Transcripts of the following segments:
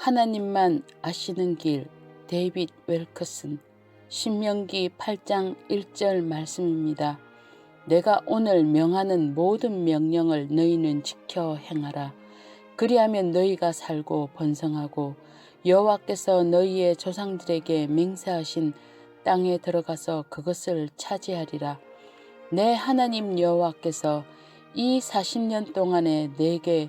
하나님만 아시는 길 데이빗 웰커슨 신명기 8장 1절 말씀입니다. 내가 오늘 명하는 모든 명령을 너희는 지켜 행하라. 그리하면 너희가 살고 번성하고 여호와께서 너희의 조상들에게 맹세하신 땅에 들어가서 그것을 차지하리라. 내 하나님 여호와께서 이 40년 동안에 내게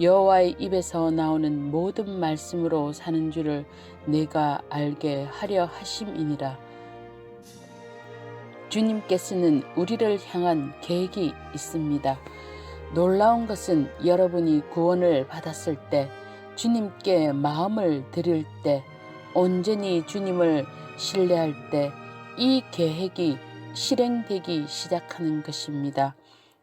여호와의 입에서 나오는 모든 말씀으로 사는 줄을 내가 알게 하려 하심이니라. 주님께서는 우리를 향한 계획이 있습니다. 놀라운 것은 여러분이 구원을 받았을 때, 주님께 마음을 드릴 때, 온전히 주님을 신뢰할 때, 이 계획이 실행되기 시작하는 것입니다.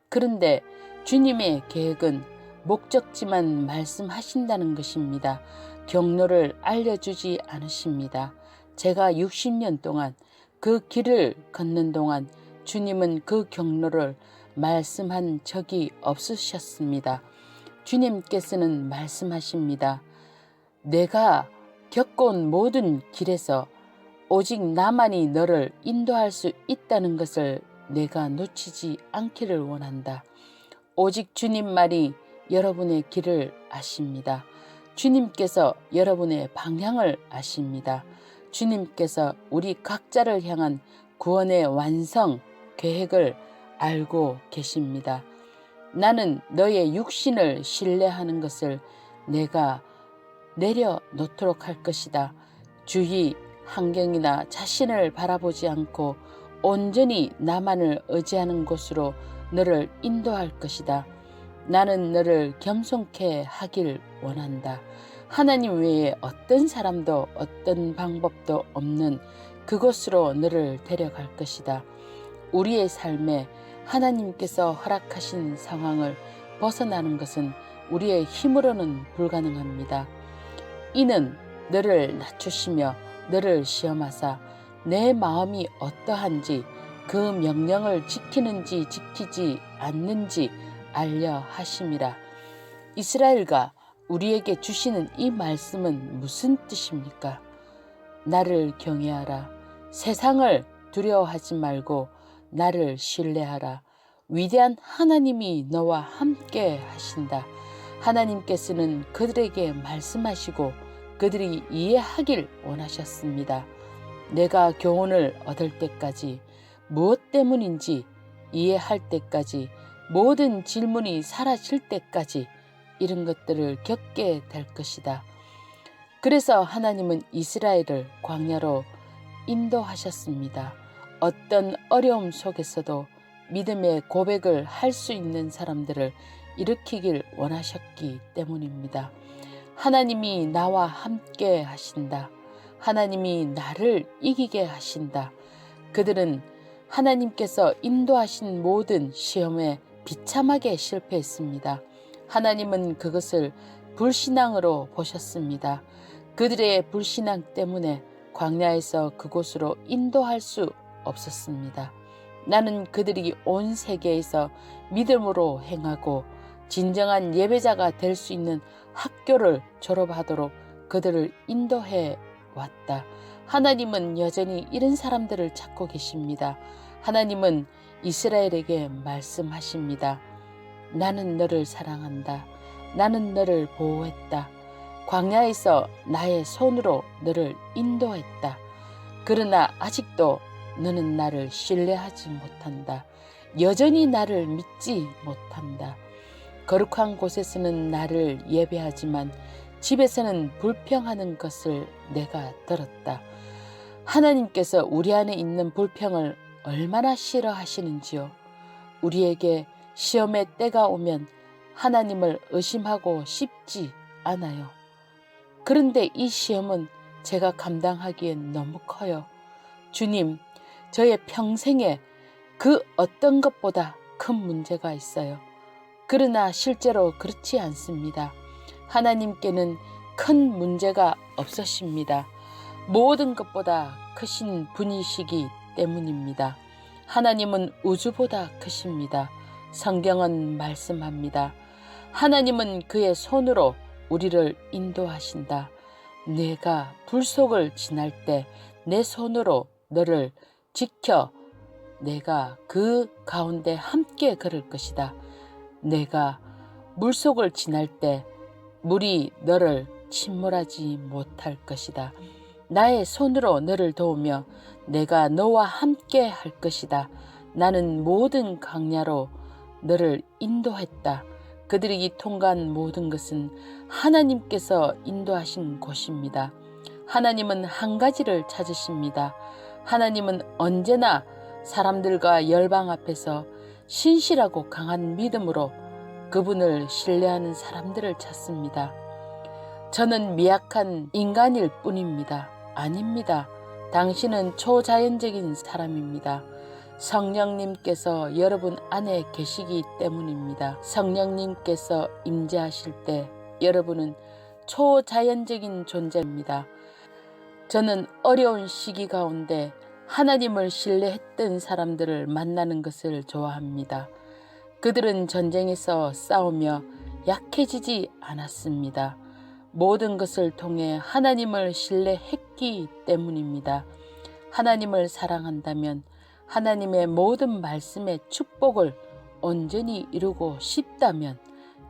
그런데 주님의 계획은 목적지만 말씀하신다는 것입니다. 경로를 알려주지 않으십니다. 제가 60년 동안 그 길을 걷는 동안 주님은 그 경로를 말씀한 적이 없으셨습니다. 주님께서는 말씀하십니다. 내가 겪어온 모든 길에서 오직 나만이 너를 인도할 수 있다는 것을 내가 놓치지 않기를 원한다. 오직 주님만이 여러분의 길을 아십니다. 주님께서 여러분의 방향을 아십니다. 주님께서 우리 각자를 향한 구원의 완성 계획을 알고 계십니다. 나는 너의 육신을 신뢰하는 것을 내가 내려놓도록 할 것이다. 주위 환경이나 자신을 바라보지 않고 온전히 나만을 의지하는 곳으로 너를 인도할 것이다. 나는 너를 겸손케 하길 원한다. 하나님 외에 어떤 사람도 어떤 방법도 없는 그곳으로 너를 데려갈 것이다. 우리의 삶에 하나님께서 허락하신 상황을 벗어나는 것은 우리의 힘으로는 불가능합니다. 이는 너를 낮추시며 너를 시험하사 내 마음이 어떠한지 그 명령을 지키는지 지키지 않는지 알려 하심이라. 이스라엘과 우리에게 주시는 이 말씀은 무슨 뜻입니까? 나를 경외하라. 세상을 두려워하지 말고 나를 신뢰하라. 위대한 하나님이 너와 함께 하신다. 하나님께서는 그들에게 말씀하시고 그들이 이해하길 원하셨습니다. 내가 교훈을 얻을 때까지 무엇 때문인지 이해할 때까지 모든 질문이 사라질 때까지 이런 것들을 겪게 될 것이다. 그래서 하나님은 이스라엘을 광야로 인도하셨습니다. 어떤 어려움 속에서도 믿음의 고백을 할 수 있는 사람들을 일으키길 원하셨기 때문입니다. 하나님이 나와 함께 하신다. 하나님이 나를 이기게 하신다. 그들은 하나님께서 인도하신 모든 시험에 비참하게 실패했습니다. 하나님은 그것을 불신앙으로 보셨습니다. 그들의 불신앙 때문에 광야에서 그곳으로 인도할 수 없었습니다. 나는 그들이 온 세계에서 믿음으로 행하고 진정한 예배자가 될 수 있는 학교를 졸업하도록 그들을 인도해 왔다. 하나님은 여전히 이런 사람들을 찾고 계십니다. 하나님은 이스라엘에게 말씀하십니다. 나는 너를 사랑한다. 나는 너를 보호했다. 광야에서 나의 손으로 너를 인도했다. 그러나 아직도 너는 나를 신뢰하지 못한다. 여전히 나를 믿지 못한다. 거룩한 곳에서는 나를 예배하지만 집에서는 불평하는 것을 내가 들었다. 하나님께서 우리 안에 있는 불평을 얼마나 싫어하시는지요. 우리에게 시험의 때가 오면 하나님을 의심하고 싶지 않아요. 그런데 이 시험은 제가 감당하기엔 너무 커요. 주님, 저의 평생에 그 어떤 것보다 큰 문제가 있어요. 그러나 실제로 그렇지 않습니다. 하나님께는 큰 문제가 없으십니다. 모든 것보다 크신 분이시기 때문입니다. 하나님은 우주보다 크십니다. 성경은 말씀합니다. 하나님은 그의 손으로 우리를 인도하신다. 내가 불속을 지날 때 내 손으로 너를 지켜 내가 그 가운데 함께 걸을 것이다. 내가 물속을 지날 때 물이 너를 침몰하지 못할 것이다. 나의 손으로 너를 도우며 내가 너와 함께 할 것이다. 나는 모든 강야로 너를 인도했다. 그들이 통과한 모든 것은 하나님께서 인도하신 곳입니다. 하나님은 한 가지를 찾으십니다. 하나님은 언제나 사람들과 열방 앞에서 신실하고 강한 믿음으로 그분을 신뢰하는 사람들을 찾습니다. 저는 미약한 인간일 뿐입니다. 아닙니다. 당신은 초자연적인 사람입니다. 성령님께서 여러분 안에 계시기 때문입니다. 성령님께서 임재하실 때 여러분은 초자연적인 존재입니다. 저는 어려운 시기 가운데 하나님을 신뢰했던 사람들을 만나는 것을 좋아합니다. 그들은 전쟁에서 싸우며 약해지지 않았습니다. 모든 것을 통해 하나님을 신뢰했기 때문입니다. 하나님을 사랑한다면 하나님의 모든 말씀의 축복을 온전히 이루고 싶다면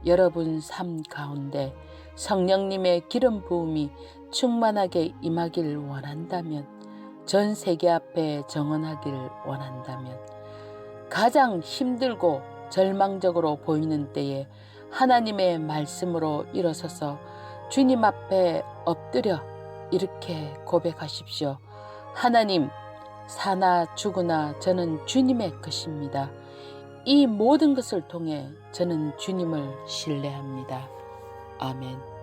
여러분 삶 가운데 성령님의 기름 부음이 충만하게 임하길 원한다면 전 세계 앞에 정언하길 원한다면 가장 힘들고 절망적으로 보이는 때에 하나님의 말씀으로 일어서서 주님 앞에 엎드려 이렇게 고백하십시오. 하나님, 사나 죽으나 저는 주님의 것입니다. 이 모든 것을 통해 저는 주님을 신뢰합니다. 아멘.